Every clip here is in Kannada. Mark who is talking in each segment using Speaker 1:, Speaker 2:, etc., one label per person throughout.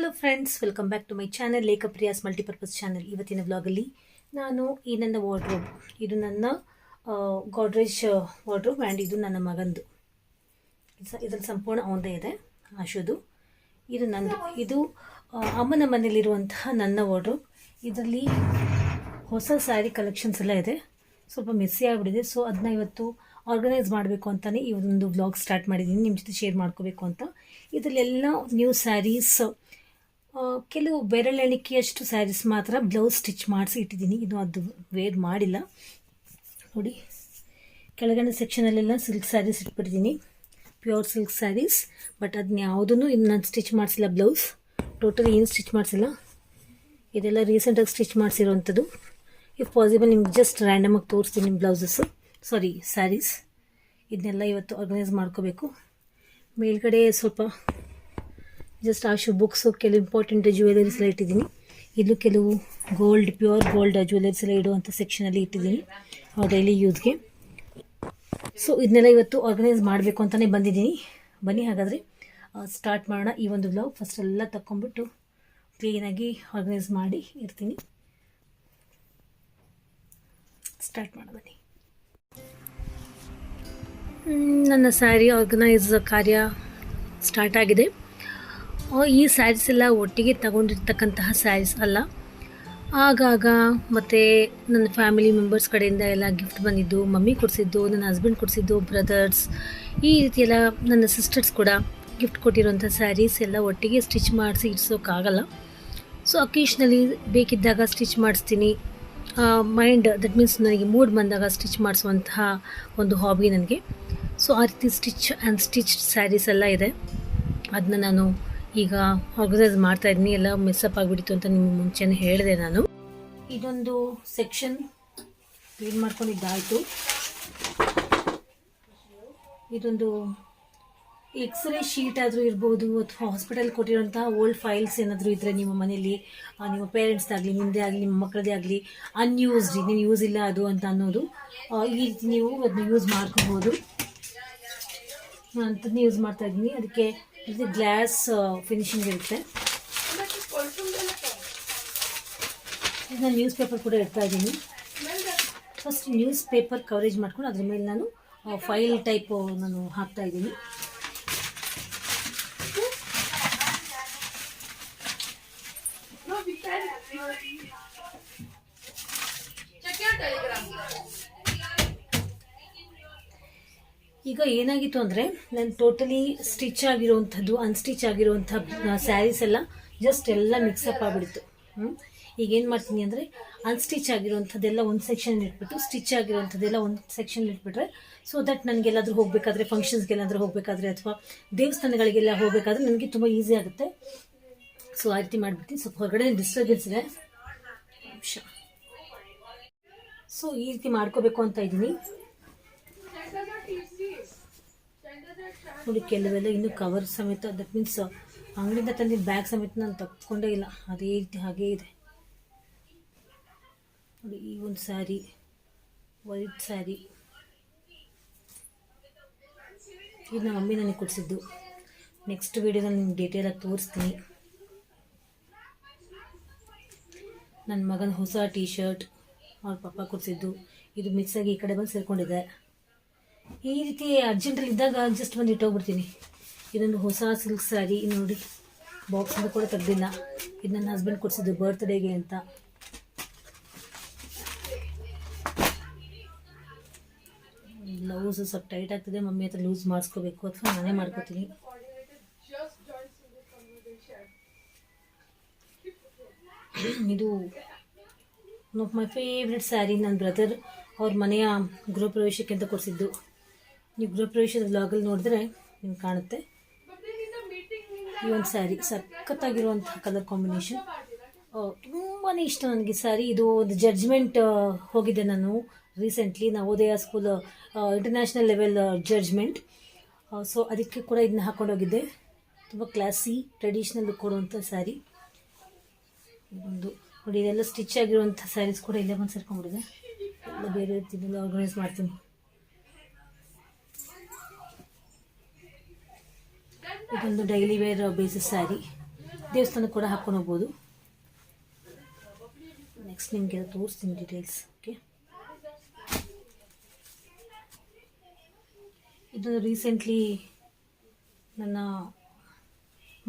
Speaker 1: Hello friends welcome back to my channel Lekhapriya's multipurpose channel ಇವತ್ತಿನ ವ್ಲಾಗಲ್ಲಿ ನಾನು ಈ ನನ್ನ ವಾರ್ಡ್ರೋಬ್ ಇದು ನನ್ನ ಗಾಡ್ರೇಜ್ ವಾರ್ಡ್ರೋಬ್ ಆ್ಯಂಡ್ ಇದು ನನ್ನ ಮಗಂದು. ಇದರಲ್ಲಿ ಸಂಪೂರ್ಣ ಅವನದೇ ಇದೆ ಆಶುದು ಇದು ನಂದು. ಇದು ಅಮ್ಮನ ಮನೆಯಲ್ಲಿರುವಂತಹ ನನ್ನ ವಾರ್ಡ್ರೋಬ್ ಇದರಲ್ಲಿ ಹೊಸ ಸ್ಯಾರಿ ಕಲೆಕ್ಷನ್ಸ್ ಎಲ್ಲ ಇದೆ. ಸ್ವಲ್ಪ ಮೆಸ್ಸಿ ಆಗಿಬಿಟ್ಟಿದೆ. ಸೊ ಅದನ್ನ ಇವತ್ತು ಆರ್ಗನೈಸ್ ಮಾಡಬೇಕು ಅಂತಲೇ ಈ ಒಂದು ವ್ಲಾಗ್ ಸ್ಟಾರ್ಟ್ ಮಾಡಿದ್ದೀನಿ. ನಿಮ್ಮ ಜೊತೆ ಶೇರ್ ಮಾಡ್ಕೋಬೇಕು ಅಂತ. ಇದರಲ್ಲೆಲ್ಲ ನ್ಯೂ ಸ್ಯಾರೀಸ್ ಕೆಲವು ಬೆರಳೆಣಿಕೆಯಷ್ಟು ಸ್ಯಾರೀಸ್ ಮಾತ್ರ ಬ್ಲೌಸ್ ಸ್ಟಿಚ್ ಮಾಡಿಸಿ ಇಟ್ಟಿದ್ದೀನಿ. ಇದು ಅದು ವೇರ್ ಮಾಡಿಲ್ಲ. ನೋಡಿ, ಕೆಳಗಡೆ ಸೆಕ್ಷನಲ್ಲೆಲ್ಲ ಸಿಲ್ಕ್ ಸ್ಯಾರೀಸ್ ಇಟ್ಬಿಟ್ಟಿದ್ದೀನಿ. ಪ್ಯೂರ್ ಸಿಲ್ಕ್ ಸ್ಯಾರೀಸ್ ಬಟ್ ಅದನ್ನ ಯಾವುದೂ ಇನ್ನು ನಾನು ಸ್ಟಿಚ್ ಮಾಡಿಸಿಲ್ಲ ಬ್ಲೌಸ್ ಟೋಟಲಿ ಏನು ಸ್ಟಿಚ್ ಮಾಡಿಸಿಲ್ಲ? ಇದೆಲ್ಲ ರೀಸೆಂಟಾಗಿ ಸ್ಟಿಚ್ ಮಾಡಿಸಿರೋವಂಥದ್ದು ಇಫ್ ಪಾಸಿಬಲ್ ನಿಮ್ಗೆ ಜಸ್ಟ್ ರ್ಯಾಂಡಮಾಗಿ ತೋರಿಸ್ತೀನಿ ನಿಮ್ಮ ಬ್ಲೌಸಸ್ಸು ಸಾರಿ ಸ್ಯಾರೀಸ್ ಇದನ್ನೆಲ್ಲ ಇವತ್ತು ಆರ್ಗನೈಸ್ ಮಾಡ್ಕೋಬೇಕು. ಮೇಲ್ಗಡೆ ಸ್ವಲ್ಪ ಜಸ್ಟ್ ಆಶು ಬುಕ್ಸು ಕೆಲವು ಇಂಪಾರ್ಟೆಂಟ್ ಜ್ಯುವೆಲರೀಸ್ ಎಲ್ಲ ಇಟ್ಟಿದ್ದೀನಿ. ಇಲ್ಲೂ ಕೆಲವು ಗೋಲ್ಡ್ ಪ್ಯೂರ್ ಗೋಲ್ಡ್ ಜ್ಯುವೆಲರೀಸ್ ಎಲ್ಲ ಇಡುವಂಥ ಸೆಕ್ಷನಲ್ಲಿ ಇಟ್ಟಿದ್ದೀನಿ ಡೈಲಿ ಯೂಸ್ಗೆ ಸೊ ಇದನ್ನೆಲ್ಲ ಇವತ್ತು ಆರ್ಗನೈಸ್ ಮಾಡಬೇಕು ಅಂತಲೇ ಬಂದಿದ್ದೀನಿ. ಬನ್ನಿ ಹಾಗಾದರೆ ಸ್ಟಾರ್ಟ್ ಮಾಡೋಣ ಈ ಒಂದು ಬ್ಲಾಗ್ ಫಸ್ಟ್ ಎಲ್ಲ ತಗೊಂಬಿಟ್ಟು ಕ್ಲೀನಾಗಿ ಆರ್ಗನೈಸ್ ಮಾಡಿ ಇರ್ತೀನಿ. ಸ್ಟಾರ್ಟ್ ಮಾಡೋಣ ಬನ್ನಿ. ನನ್ನ ಸ್ಯಾರಿ ಆರ್ಗನೈಸ್ ಕಾರ್ಯ ಸ್ಟಾರ್ಟ್ ಆಗಿದೆ. ಆ, ಈ ಸ್ಯಾರೀಸ್ ಎಲ್ಲ ಒಟ್ಟಿಗೆ ತಗೊಂಡಿರ್ತಕ್ಕಂತಹ ಸ್ಯಾರೀಸ್ ಅಲ್ಲ. ಆಗಾಗ ಮತ್ತು ನನ್ನ ಫ್ಯಾಮಿಲಿ ಮೆಂಬರ್ಸ್ ಕಡೆಯಿಂದ ಎಲ್ಲ ಗಿಫ್ಟ್ ಬಂದಿದ್ದು, ಮಮ್ಮಿ ಕೊಡಿಸಿದ್ದು, ನನ್ನ ಹಸ್ಬೆಂಡ್ ಕೊಡಿಸಿದ್ದು ಬ್ರದರ್ಸ್ ಈ ರೀತಿಯೆಲ್ಲ ನನ್ನ ಸಿಸ್ಟರ್ಸ್ ಕೂಡ ಗಿಫ್ಟ್ ಕೊಟ್ಟಿರೋಂಥ ಸ್ಯಾರೀಸ್ ಎಲ್ಲ ಒಟ್ಟಿಗೆ ಸ್ಟಿಚ್ ಮಾಡಿಸಿ ಇಡ್ಸೋಕ್ಕಾಗಲ್ಲ ಸೊ ಅಕೇಶ್ನಲಿ ಬೇಕಿದ್ದಾಗ ಸ್ಟಿಚ್ ಮಾಡಿಸ್ತೀನಿ. ಮೈಂಡ್ ದಟ್ ಮೀನ್ಸ್ ನನಗೆ ಮೂಡ್ ಬಂದಾಗ ಸ್ಟಿಚ್ ಮಾಡಿಸುವಂತಹ ಒಂದು ಹಾಬಿ ನನಗೆ. ಸೊ ಆ ರೀತಿ ಸ್ಟಿಚ್ ಆ್ಯಂಡ್ ಸ್ಟಿಚ್ ಸ್ಯಾರೀಸ್ ಎಲ್ಲ ಇದೆ. ಅದನ್ನ ನಾನು ಈಗ ಆರ್ಗನೈಸ್ ಮಾಡ್ತಾ ಇದ್ದೀನಿ ಎಲ್ಲ ಮಿಸ್ಅಪ್ ಆಗಿಬಿಟ್ಟಿತ್ತು ಅಂತ ನಿಮ್ಗೆ ಮುಂಚೆನೇ ಹೇಳಿದೆ ನಾನು. ಇದೊಂದು ಸೆಕ್ಷನ್ ಕ್ಲೀನ್ ಮಾಡ್ಕೊಂಡಿದ್ದಾಯಿತು. ಇದೊಂದು ಎಕ್ಸ್ರೇ ಶೀಟ್ ಆದರೂ ಇರ್ಬೋದು, ಅಥವಾ ಹಾಸ್ಪಿಟಲ್ ಕೊಟ್ಟಿರೋಂಥ ಓಲ್ಡ್ ಫೈಲ್ಸ್ ಏನಾದರೂ ಇದ್ದರೆ ನಿಮ್ಮ ಮನೆಯಲ್ಲಿ ನಿಮ್ಮ ಪೇರೆಂಟ್ಸ್ದಾಗಲಿ ನಿಮ್ಮದೇ ಆಗಲಿ, ನಿಮ್ಮ ಮಕ್ಕಳದೇ ಆಗಲಿ ಅನ್ಯೂಸ್ಡ್ ನೀನು ಯೂಸ್ ಇಲ್ಲ ಅದು ಅಂತ ಅನ್ನೋದು ಈ ರೀತಿ ನೀವು ಅದನ್ನ ಯೂಸ್ ಮಾಡ್ಕೋಬೋದು. ಅಂತದ್ದು ಯೂಸ್ ಮಾಡ್ತಾ ಇದ್ದೀನಿ. ಅದಕ್ಕೆ ಇದು ಗ್ಲಾಸ್ ಫಿನಿಶಿಂಗ್ ಇರುತ್ತೆ. ನಾನು ನ್ಯೂಸ್ ಪೇಪರ್ ಕೂಡ ಇಡ್ತಾ ಇದ್ದೀನಿ ಫಸ್ಟ್ ನ್ಯೂಸ್ ಪೇಪರ್ ಕವರೇಜ್ ಮಾಡ್ಕೊಂಡು ಅದ್ರ ಮೇಲೆ ನಾನು ಫೈಲ್ ಟೈಪ್ ನಾನು ಹಾಕ್ತಾ ಇದ್ದೀನಿ ಈಗ ಏನಾಗಿತ್ತು ಅಂದರೆ ನಾನು ಟೋಟಲಿ ಸ್ಟಿಚ್ ಆಗಿರುವಂಥದ್ದು ಅನ್ಸ್ಟಿಚ್ ಆಗಿರುವಂಥ ಸ್ಯಾರೀಸ್ ಎಲ್ಲ ಜಸ್ಟ್ ಎಲ್ಲ ಮಿಕ್ಸಪ್ ಆಗಿಬಿಡ್ತು? ಈಗ ಏನು ಮಾಡ್ತೀನಿ ಅಂದರೆ ಅನ್ಸ್ಟಿಚ್ ಆಗಿರುವಂಥದ್ದೆಲ್ಲ ಒಂದು ಸೆಕ್ಷನ್ ಇಟ್ಬಿಟ್ಟು ಸ್ಟಿಚ್ ಆಗಿರುವಂಥದ್ದೆಲ್ಲ ಒಂದು ಸೆಕ್ಷನ್ ಇಟ್ಬಿಟ್ರೆ ಸೊ ದಟ್ ನನಗೆಲ್ಲಾದರೂ ಹೋಗಬೇಕಾದ್ರೆ ಫಂಕ್ಷನ್ಸ್ಗೆಲ್ಲಾದರೂ ಹೋಗಬೇಕಾದ್ರೆ ಅಥವಾ ದೇವಸ್ಥಾನಗಳಿಗೆಲ್ಲ ಹೋಗಬೇಕಾದ್ರೆ ನನಗೆ ತುಂಬ ಈಸಿ ಆಗುತ್ತೆ. ಸೊ ಆ ರೀತಿ ಮಾಡಿಬಿಡ್ತೀನಿ. ಸ್ವಲ್ಪ ಹೊರಗಡೆ ಡಿಸ್ಟರ್ಬೆನ್ಸ್ ಇದೆ? ಸೊ ಈ ರೀತಿ ಮಾಡ್ಕೋಬೇಕು ಅಂತ ಇದ್ದೀನಿ. ನೋಡಿ ಕೆಲವೆಲ್ಲ ಇನ್ನೂ ಕವರ್ ಸಮೇತ ದಟ್ ಮೀನ್ಸ್ ಅಂಗಡಿಯಿಂದ ತಂದಿದ್ದ ಬ್ಯಾಗ್ ಸಮೇತ ನಾನು ತಕ್ಕೊಂಡೇ ಇಲ್ಲ. ಅದೇ ರೀತಿ ಹಾಗೇ ಇದೆ. ನೋಡಿ, ಈ ಒಂದು ಸ್ಯಾರಿ ವೈಟ್ ಸ್ಯಾರಿ ಇದು ನಮ್ಮ ಮಮ್ಮಿ ನನಗೆ ಕೊಡಿಸಿದ್ದು. ನೆಕ್ಸ್ಟ್ ವೀಡಿಯೋದಲ್ಲಿ ನಿಮ್ಗೆ ಡೀಟೇಲಾಗಿ ತೋರಿಸ್ತೀನಿ. ನನ್ನ ಮಗನ ಹೊಸ ಟೀ ಶರ್ಟ್ ಅವ್ರ ಪಪ್ಪ ಕೊಡಿಸಿದ್ದು. ಇದು ಮಿಕ್ಸಾಗಿ ಈ ಕಡೆ ಬಂದು ಸೇರ್ಕೊಂಡಿದೆ. ಈ ರೀತಿ ಅರ್ಜೆಂಟಲ್ಲಿ ಇದ್ದಾಗ ಜಸ್ಟ್ ಬಂದು ಇಟ್ಟೋಗ್ಬಿಡ್ತೀನಿ. ಇದೊಂದು ಹೊಸ ಸಿಲ್ಕ್ ಸ್ಯಾರಿ ನೋಡಿ. ಬಾಕ್ಸಿಂದ ಕೂಡ ತೆಗ್ದಿಲ್ಲ. ಇದು ನನ್ನ ಹಸ್ಬೆಂಡ್ ಕೊಡಿಸಿದ್ದು ಬರ್ತ್ಡೇಗೆ ಅಂತ. ಬ್ಲೌಸ್ ಸ್ವಲ್ಪ ಟೈಟ್ ಆಗ್ತದೆ, ಮಮ್ಮಿ ಹತ್ರ ಲೂಸ್ ಮಾಡಿಸ್ಕೋಬೇಕು ಅಥವಾ ನಾನೇ ಮಾಡ್ಕೋತೀನಿ. ಇದು ಮೈ ಫೇವ್ರೆಟ್ ಸ್ಯಾರಿ ನನ್ನ ಬ್ರದರ್ ಅವ್ರ ಮನೆಯ ಗೃಹ ಪ್ರವೇಶಕ್ಕೆ ಅಂತ ಕೊಡಿಸಿದ್ದು. ನೀವು ಗೃಹ ಪ್ರವೇಶದ ವ್ಲಾಗಲ್ಲಿ ನೋಡಿದ್ರೆ ನಿಮ್ಗೆ ಕಾಣುತ್ತೆ. ಈ ಒಂದು ಸ್ಯಾರಿ ಸಖತ್ತಾಗಿರುವಂಥ ಕಲರ್ ಕಾಂಬಿನೇಷನ್ ತುಂಬಾ ಇಷ್ಟ ನನಗೆ ಸ್ಯಾರಿ ಇದು ಒಂದು ಜಡ್ಜ್ಮೆಂಟ್ ಹೋಗಿದ್ದೆ ನಾನು recently Navodaya school international level judgement so ಅದಕ್ಕೆ ಕೂಡ ಇದನ್ನ ಹಾಕೊಂಡೋಗಿದ್ದೆ ತುಂಬ ಕ್ಲಾಸಿ ಟ್ರೆಡಿಷ್ನಲ್ ಕೊಡುವಂಥ ಸ್ಯಾರಿ ಒಂದು, ನೋಡಿ, ಇದೆಲ್ಲ ಸ್ಟಿಚ್ ಆಗಿರುವಂಥ ಸ್ಯಾರೀಸ್ ಕೂಡ ಇಲ್ಲೇ ಬಂದು ಸೇರ್ಕೊಂಡ್ಬಿಟ್ಟಿದೆ. ಎಲ್ಲ ಬೇರೆ ರೀತಿಯಿಂದ ಆರ್ಗನೈಸ್ ಮಾಡ್ತೀನಿ. ಇದೊಂದು ಡೈಲಿ ವೇರ್ ಬೇಸಿಸ್ ಸ್ಯಾರಿ ದೇವಸ್ಥಾನಕ್ಕೆ ಕೂಡ ಹಾಕೊಂಡು ಹೋಗ್ಬೋದು. ನೆಕ್ಸ್ಟ್ ನಿಮಗೆ ತೋರಿಸ್ತೀನಿ ಡೀಟೇಲ್ಸ್ ಓಕೆ ಇದು ರೀಸೆಂಟ್ಲಿ ನನ್ನ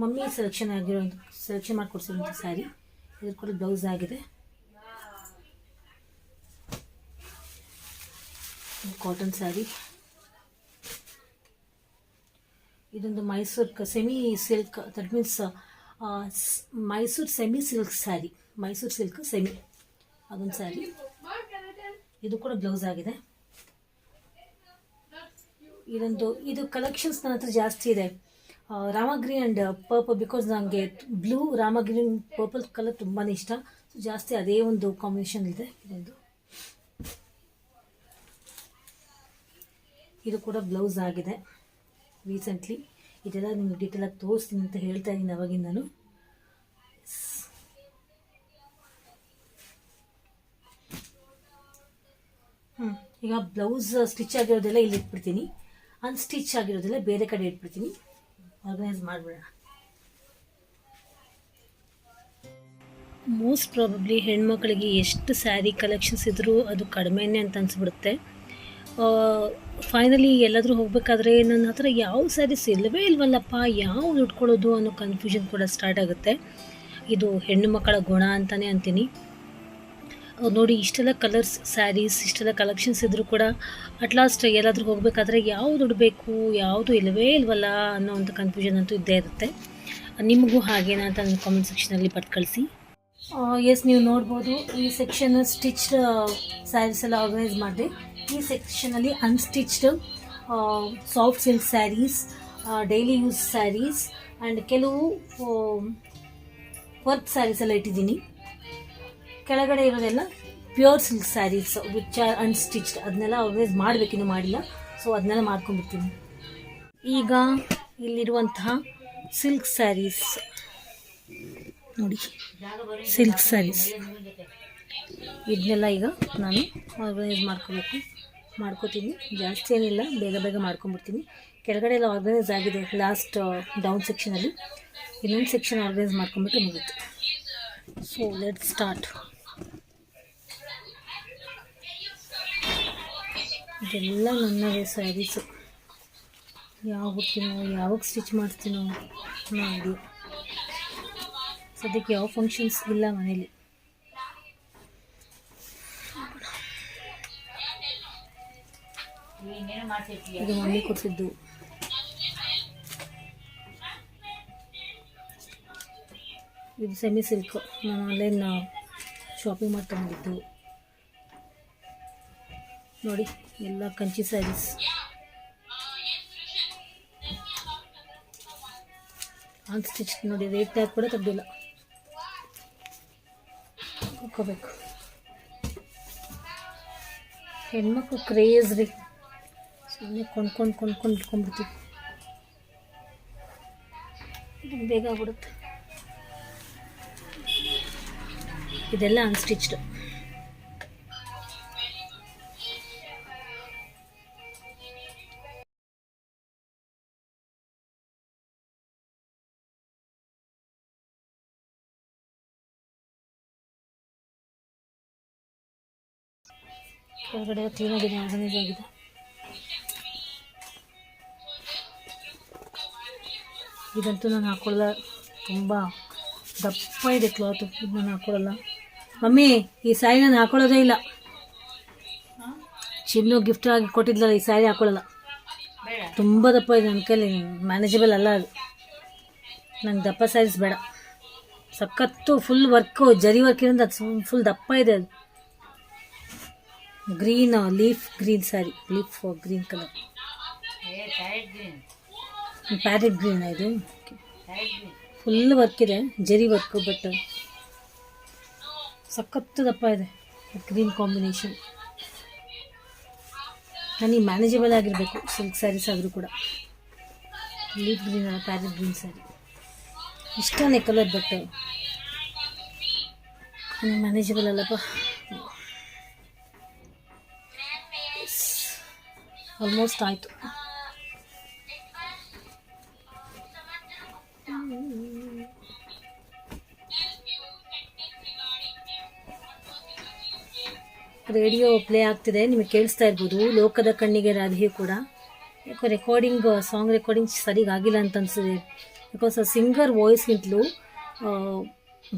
Speaker 1: ಮಮ್ಮಿ ಸೆಲೆಕ್ಷನ್ ಆಗಿರೋ ಸೆಲೆಕ್ಷನ್ ಮಾಡಿಕೊಡ್ಸಿರೋಂಥ ಸ್ಯಾರಿ ಇದ್ರ ಕೂಡ ಬ್ಲೌಸ್ ಆಗಿದೆ. ಕಾಟನ್ ಸ್ಯಾರಿ ಇದೊಂದು Mysuru semi silk that means Mysuru semi silk sari. Mysuru silk semi. ಅದೊಂದು ಸ್ಯಾರಿ. ಇದು ಕೂಡ ಬ್ಲೌಸ್ ಆಗಿದೆ. ಇದೊಂದು, ಇದು ಕಲೆಕ್ಷನ್ಸ್ ನನ್ನ ಹತ್ರ ಜಾಸ್ತಿ ಇದೆ. ರಾಮಗ್ರಿ ಆ್ಯಂಡ್ ಪರ್ಪಲ್ ಬಿಕಾಸ್ ನನಗೆ ಬ್ಲೂ ರಾಮಗ್ರಿ ಪರ್ಪಲ್ ಕಲರ್ ತುಂಬಾ ಇಷ್ಟ. ಸೊ ಜಾಸ್ತಿ ಅದೇ ಒಂದು ಕಾಂಬಿನೇಷನ್ ಇದೆ. ಇದೊಂದು ಇದು ಕೂಡ ಬ್ಲೌಸ್ ಆಗಿದೆ. ರೀಸೆಂಟ್ಲಿ ಇದೆಲ್ಲ ನಿಮ್ಗೆ ಡೀಟೇಲಾಗಿ ತೋರಿಸ್ತೀನಿ ಅಂತ ಹೇಳ್ತಾ ಇದ್ದೀನಿ ಅವಾಗಿಂದ ನಾನು ಹ್ಞೂ ಈಗ ಬ್ಲೌಸ್ ಸ್ಟಿಚ್ ಆಗಿರೋದೆಲ್ಲ ಇಲ್ಲಿ ಇಟ್ಬಿಡ್ತೀನಿ. ಅನ್ಸ್ಟಿಚ್ ಆಗಿರೋದೆಲ್ಲ ಬೇರೆ ಕಡೆ ಇಟ್ಬಿಡ್ತೀನಿ. ಆರ್ಗನೈಸ್ ಮಾಡಿಬಿಡೋಣ. ಮೋಸ್ಟ್ ಪ್ರಾಬಬ್ಲಿ ಹೆಣ್ಮಕ್ಳಿಗೆ ಎಷ್ಟು ಸ್ಯಾರಿ ಕಲೆಕ್ಷನ್ಸ್ ಇದ್ದರೂ ಅದು ಕಡಿಮೆನೇ ಅಂತ ಅನಿಸ್ಬಿಡುತ್ತೆ. ಫೈನಲಿ ಎಲ್ಲಾದರೂ ಹೋಗಬೇಕಾದ್ರೆ ನನ್ನ ಹತ್ರ ಯಾವ ಸ್ಯಾರೀಸ್ ಇಲ್ಲವೇ ಇಲ್ವಲ್ಲಪ್ಪ ಯಾವ್ದು ಉಟ್ಕೊಳ್ಳೋದು ಅನ್ನೋ ಕನ್ಫ್ಯೂಷನ್ ಕೂಡ ಸ್ಟಾರ್ಟ್ ಆಗುತ್ತೆ. ಇದು ಹೆಣ್ಣು ಮಕ್ಕಳ ಗುಣ ಅಂತಲೇ ಅಂತೀನಿ. ನೋಡಿ, ಇಷ್ಟೆಲ್ಲ ಕಲರ್ಸ್ ಸ್ಯಾರೀಸ್ ಇಷ್ಟೆಲ್ಲ ಕಲೆಕ್ಷನ್ಸ್ ಇದ್ದರೂ ಕೂಡ ಅಟ್ಲಾಸ್ಟ್ ಎಲ್ಲಾದರೂ ಹೋಗಬೇಕಾದ್ರೆ ಯಾವ್ದು ಉಡಬೇಕು, ಯಾವುದು ಇಲ್ಲವೇ ಇಲ್ವಲ್ಲ ಅನ್ನೋ ಅಂಥ ಕನ್ಫ್ಯೂಷನ್ ಅಂತೂ ಇದ್ದೇ ಇರುತ್ತೆ. ನಿಮಗೂ ಹಾಗೇನಾ ಅಂತ ನನ್ನ ಕಾಮೆಂಟ್ ಸೆಕ್ಷನಲ್ಲಿ ಬಟ್ ಕಳಿಸಿ ಎಸ್ ನೀವು ನೋಡ್ಬೋದು, ಈ ಸೆಕ್ಷನ್ ಸ್ಟಿಚ್ಡ್ ಸ್ಯಾರೀಸ್ ಎಲ್ಲ ಆರ್ಗನೈಸ್ ಮಾಡಿದೆ. ಈ ಸೆಕ್ಷನಲ್ಲಿ unstitched soft silk saris daily use saris and ಕೆಲವು ವರ್ಕ್ ಸ್ಯಾರೀಸ್ ಎಲ್ಲ ಇಟ್ಟಿದ್ದೀನಿ. ಕೆಳಗಡೆ ಇರೋದೆಲ್ಲ pure silk saris which are unstitched ಅದನ್ನೆಲ್ಲ ಆಲ್ವೇಸ್ ಮಾಡಬೇಕಿನ್ನು ಮಾಡಿಲ್ಲ. ಸೊ ಅದನ್ನೆಲ್ಲ ಮಾಡ್ಕೊಂಡ್ಬಿಡ್ತೀನಿ. ಈಗ ಇಲ್ಲಿರುವಂತಹ ಸಿಲ್ಕ್ ಸ್ಯಾರೀಸ್ ನೋಡಿ ಸಿಲ್ಕ್ ಸ್ಯಾರೀಸ್ ಇದನ್ನೆಲ್ಲ ಈಗ ನಾನು ಆರ್ಗನೈಸ್ ಮಾಡ್ಕೋಬೇಕು. ಮಾಡ್ಕೋತೀನಿ. ಜಾಸ್ತಿ ಏನಿಲ್ಲ. ಬೇಗ ಬೇಗ ಮಾಡ್ಕೊಂಬಿಡ್ತೀನಿ ಕೆಳಗಡೆ ಎಲ್ಲ ಆರ್ಗನೈಸ್ ಆಗಿದೆ. ಲಾಸ್ಟ್ ಡೌನ್ ಸೆಕ್ಷನಲ್ಲಿ ಇನ್ನೊಂದು ಸೆಕ್ಷನ್ ಆರ್ಗನೈಸ್ ಮಾಡ್ಕೊಂಬಿಟ್ಟು ಮುಗೀತು. ಸೊ ಲೆಟ್ ಸ್ಟಾರ್ಟ್ ಇದೆಲ್ಲ ನನ್ನವೇ ಸ್ಯಾರೀಸು ಯಾವ ಹುಡ್ತೀನೋ ಯಾವಾಗ ಸ್ಟಿಚ್ ಮಾಡ್ತೀನೋ ಅನ್ನೋ ಸದ್ಯಕ್ಕೆ ಯಾವ ಫಂಕ್ಷನ್ಸ್ ಇಲ್ಲ ಮನೇಲಿ. ಇದು ಮಮ್ಮಿ ಕೊಡ್ತಿದ್ದು. ಇದು ಸೆಮಿ ಸಿಲ್ಕ್. ನಾನು ಆನ್ಲೈನ್ ಶಾಪಿಂಗ್ ಮಾಡಿ ತಗೊಂಡಿದ್ದು ನೋಡಿ, ಎಲ್ಲ ಕಂಚಿ ಸ್ಯಾರೀಸ್ ಆನ್ ಸ್ಟಿಚ್ ನೋಡಿ ರೇಟ್ ಟ್ಯಾಗ್ ಕೂಡ ತಗ್ಗಿಲ್ಲ ಹಾಕೋಬೇಕು ಹೆಣ್ಮಕ್ಳು ಕ್ರೇಜ್ ರೀ. ಸುಮ್ಮನೆ ಕೊಂಡ್ಕೊಂಡು ಕೊಂಡ್ಕೊಂಡು ಇಟ್ಕೊಂಡ್ಬಿಡ್ತೀವಿ. ಬೇಗ ಆಗ್ಬಿಡುತ್ತೆ ಇದೆಲ್ಲ ಅನ್ಸ್ಟಿಚ್ಡ್ ಹೊರಗಡೆ ಕ್ಲೀನಾಗಿದೆ ಆರ್ಗನೈಸ್ ಆಗಿದೆ. ಇದಂತೂ ನಾನು ಹಾಕೊಳ್ಳಲ್ಲ. ತುಂಬ ದಪ್ಪ ಇದೆ ಕ್ಲಾತು ಇದು ನಾನು ಹಾಕೊಳ್ಳಲ್ಲ. ಮಮ್ಮಿ, ಈ ಸ್ಯಾರಿ ನಾನು ಹಾಕೊಳ್ಳೋದೇ ಇಲ್ಲ. ಚಿನ್ನು ಗಿಫ್ಟ್ ಆಗಿ ಕೊಟ್ಟಿದ್ಲಲ್ಲ, ಈ ಸ್ಯಾರಿ ಹಾಕೊಳ್ಳಲ್ಲ. ತುಂಬ ದಪ್ಪ ಇದೆ ನನ್ನ ಕೈಲಿ ಮ್ಯಾನೇಜಬಲ್ ಅಲ್ಲ ಅದು. ನಂಗೆ ದಪ್ಪ ಸ್ಯಾರೀಸ್ ಬೇಡ. ಸಖತ್ತು ಫುಲ್ ವರ್ಕು ಜರಿ ವರ್ಕ್ ಇರೋದು ಅದು ಫುಲ್ ದಪ್ಪ ಇದೆ ಅದು. Green leaf green sari leaf green colour parrot green ಇದು? ಫುಲ್ ವರ್ಕ್ ಇದೆ ಜರಿ ವರ್ಕ್ ಬಟ್ ಸಖತ್ತು ದಪ್ಪ ಇದೆ ಗ್ರೀನ್ ಕಾಂಬಿನೇಷನ್ ನನಗೆ ಮ್ಯಾನೇಜಬಲ್ ಆಗಿರಬೇಕು ಸಿಲ್ಕ್ ಸ್ಯಾರೀಸ್ ಆದರೂ ಕೂಡ. Leaf green parrot green sari ಇಷ್ಟನೇ ಕಲರ್ ಬಟ್ ಮ್ಯಾನೇಜಬಲ್ ಅಲ್ಲಪ್ಪ. ಆಲ್ಮೋಸ್ಟ್ ಆಯಿತು. ರೇಡಿಯೋ ಪ್ಲೇ ಆಗ್ತಿದೆ, ನಿಮಗೆ ಕೇಳಿಸ್ತಾ ಇರ್ಬೋದು. ಲೋಕದ ಕಣ್ಣಿಗೆ ರಾಧೆ ಕೂಡ. ಯಾಕೋ ರೆಕಾರ್ಡಿಂಗ್ ಸಾಂಗ್ ರೆಕಾರ್ಡಿಂಗ್ ಸರಿಗಾಗಿಲ್ಲ ಅಂತ ಅನಿಸಿದೆ ಬಿಕಾಸ್ ಆ ಸಿಂಗರ್ ವಾಯ್ಸ್ಗಿಂತಲೂ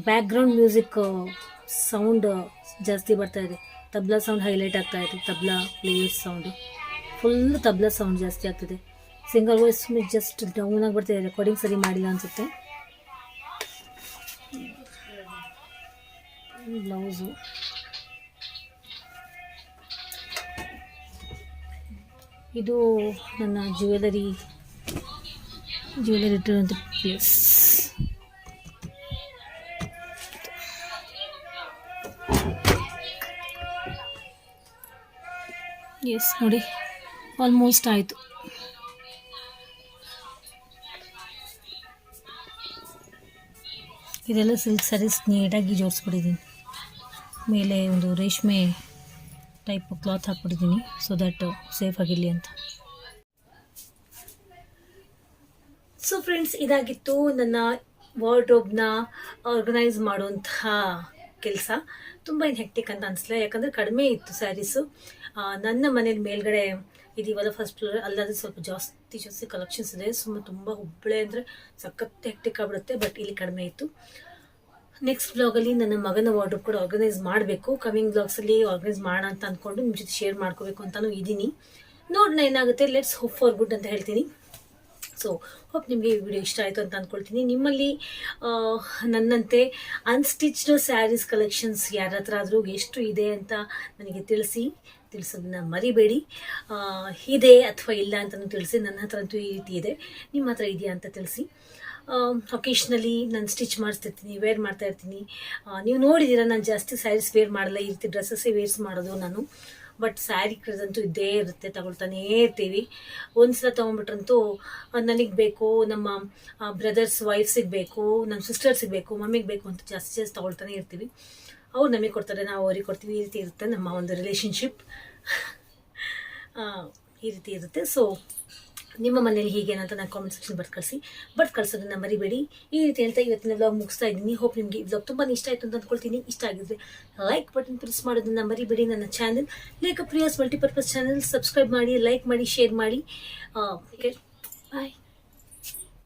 Speaker 1: ಬ್ಯಾಕ್ಗ್ರೌಂಡ್ ಮ್ಯೂಸಿಕ್ ಸೌಂಡ್ ಜಾಸ್ತಿ ಬರ್ತಾ ಇದೆ. ತಬ್ಲಾ ಸೌಂಡ್ ಹೈಲೈಟ್ ಆಗ್ತಾ ಇದೆ. Tabla players sound full tabla sound ಜಾಸ್ತಿ ಆಗ್ತಿದೆ. ಸಿಂಗರ್ ವಾಯ್ಸ್ ಜಸ್ಟ್ ಡೌನ್ ಆಗಿ ಬರ್ತಿದೆ ರೆಕಾರ್ಡಿಂಗ್ ಸರಿ ಮಾಡಿಲ್ಲ ಅನಿಸುತ್ತೆ. ಬ್ಲೌಸು ಇದು ನನ್ನ ಜ್ಯುವೆಲರಿ ಜ್ಯುವೆಲರಿ ಇಟ್ಟಿರುವಂಥ ಪ್ಲೇಸ್. ಎಸ್ ನೋಡಿ ಆಲ್ಮೋಸ್ಟ್ ಆಯಿತು. ಇದೆಲ್ಲ ಸಿಲ್ಕ್ ಸ್ಯಾರೀಸ್ ನೀಟಾಗಿ ಜೋಡಿಸ್ಬಿಟ್ಟಿದ್ದೀನಿ. ಮೇಲೆ ಒಂದು ರೇಷ್ಮೆ ಟೈಪ್ ಕ್ಲಾತ್ ಹಾಕ್ಬಿಟ್ಟಿದ್ದೀನಿ. ಸೊ ದಟ್ ಸೇಫ್ ಆಗಿರಲಿ ಅಂತ. ಸೊ ಫ್ರೆಂಡ್ಸ್ ಇದಾಗಿತ್ತು ನನ್ನ ವಾರ್ಡ್ರೋಬ್ನ ಆರ್ಗನೈಸ್ ಮಾಡುವಂತಹ ಕೆಲಸ. ತುಂಬ ಏನು ಹೆಕ್ಟಿಕ್ ಅಂತ ಅನಿಸ್ಲಿಲ್ಲ ಯಾಕಂದರೆ ಕಡಿಮೆ ಇತ್ತು ಸ್ಯಾರೀಸು ನನ್ನ ಮನೇಲಿ ಮೇಲ್ಗಡೆ ಇದೀವಲ್ಲ ಫಸ್ಟ್ ಫ್ಲೋರ್ ಅಲ್ಲಾದ್ರೆ ಸ್ವಲ್ಪ ಜಾಸ್ತಿ ಜಾಸ್ತಿ ಕಲೆಕ್ಷನ್ಸ್ ಇದೆ. ಸುಮ್ಮನೆ ತುಂಬ ಹುಬ್ಬಳೆ ಅಂದರೆ ಸಖತ್ತು ಹೆಕ್ಟಿಕ್ ಆಗ್ಬಿಡುತ್ತೆ ಬಟ್ ಇಲ್ಲಿ ಕಡಿಮೆ ಇತ್ತು. ನೆಕ್ಸ್ಟ್ ಬ್ಲಾಗಲ್ಲಿ ನನ್ನ ಮಗನ ವಾರ್ಡ್ರೋಬ್ ಕೂಡ ಆರ್ಗನೈಸ್ ಮಾಡಬೇಕು. ಕಮಿಂಗ್ ಬ್ಲಾಗ್ಸಲ್ಲಿ ಆರ್ಗನೈಸ್ ಮಾಡೋಣ ಅಂತ ಅಂದ್ಕೊಂಡು ನಿಮ್ಮ ಜೊತೆ ಶೇರ್ ಮಾಡ್ಕೋಬೇಕು ಅಂತಲೂ ಇದ್ದೀನಿ. ನೋಡೋಣ ಏನಾಗುತ್ತೆ? ಲೆಟ್ಸ್ ಹೋಪ್ ಫಾರ್ ಗುಡ್ ಅಂತ ಹೇಳ್ತೀನಿ. ಸೊ ಹೋಪ್ ನಿಮಗೆ ಈ ವಿಡಿಯೋ ಇಷ್ಟ ಆಯಿತು ಅಂತ ಅಂದ್ಕೊಳ್ತೀನಿ ನಿಮ್ಮಲ್ಲಿ ನನ್ನಂತೆ ಅನ್ಸ್ಟಿಚ್ಡ್ ಸ್ಯಾರೀಸ್ ಕಲೆಕ್ಷನ್ಸ್ ಯಾರ ಹತ್ರ ಆದರೂ ಎಷ್ಟು ಇದೆ ಅಂತ ನನಗೆ ತಿಳಿಸಿ. ತಿಳಿಸೋದನ್ನ ಮರಿಬೇಡಿ. ಇದೆ ಅಥವಾ ಇಲ್ಲ ಅಂತಲೂ ತಿಳಿಸಿ, ನನ್ನ ಹತ್ರ ಅಂತೂ ಈ ರೀತಿ ಇದೆ. ನಿಮ್ಮ ಹತ್ರ ಇದೆಯಾ ಅಂತ ತಿಳಿಸಿ. ಒಕೇಶ್ನಲಿ ನಾನು ಸ್ಟಿಚ್ ಮಾಡಿಸ್ತಿರ್ತೀನಿ ವೇರ್ ಮಾಡ್ತಾ ಇರ್ತೀನಿ. ನೀವು ನೋಡಿದ್ದೀರಾ ನಾನು ಜಾಸ್ತಿ ಸ್ಯಾರೀಸ್ ವೇರ್ ಮಾಡಲ್ಲ, ಈ ರೀತಿ ಡ್ರೆಸ್ಸಸ್ಸೇ ವೇರ್ಸ್ ಮಾಡೋದು ನಾನು. ಬಟ್ ಸ್ಯಾರಿ ಕ್ರೇಜಂತೂ ಇದ್ದೇ ಇರುತ್ತೆ, ತಗೊಳ್ತಾನೇ ಇರ್ತೀವಿ. ಒಂದ್ಸಲ ತೊಗೊಂಡ್ಬಿಟ್ರಂತೂ ನನಗೆ ಬೇಕು, ನಮ್ಮ ಬ್ರದರ್ಸ್ ವೈಫ್ಸಿಗೆ ಬೇಕು ನಮ್ಮ ಸಿಸ್ಟರ್ಸಿಗೆ ಬೇಕು ಮಮ್ಮಿಗೆ ಬೇಕು ಅಂತ ಜಾಸ್ತಿ ಜಾಸ್ತಿ ತೊಗೊಳ್ತಾನೆ ಇರ್ತೀವಿ. ಅವ್ರು ನಮಗೆ ಕೊಡ್ತಾರೆ, ನಾವು ಅವ್ರಿಗೆ ಕೊಡ್ತೀವಿ, ಈ ರೀತಿ ಇರುತ್ತೆ ನಮ್ಮ ಒಂದು ರಿಲೇಶನ್ಶಿಪ್ ಈ ರೀತಿ ಇರುತ್ತೆ. ಸೊ ನಿಮ್ಮ ಮನೇಲಿ ಹೀಗೇನಂತ ನಾನು ಕಾಮೆಂಟ್ ಸೆಕ್ಷನ್ ಬರ್ದು ಕಳಿಸಿ. ಬರ್ದು ಕಳ್ಸೋದನ್ನ ಮರಿಬೇಡಿ. ಈ ರೀತಿ ಹೇಳ್ತಾ ಇವತ್ತಿನ ವ್ಲಾಗ್ ಮುಗಿಸ್ತಾ ಇದ್ದೀನಿ. ಹೋಪ್ ನಿಮಗೆ ಈ ವ್ಲಾಗ್ ತುಂಬ ಇಷ್ಟ ಆಯಿತು ಅಂತ ಅಂದ್ಕೊಳ್ತೀನಿ ಇಷ್ಟ ಆಗಿದ್ರೆ ಲೈಕ್ ಬಟನ್ ಪ್ರೆಸ್ ಮಾಡೋದನ್ನ ಮರಿಬೇಡಿ ನನ್ನ channel Lekha Priya's multipurpose channel subscribe ಮಾಡಿ ಲೈಕ್ ಮಾಡಿ ಶೇರ್ ಮಾಡಿ. Okay bye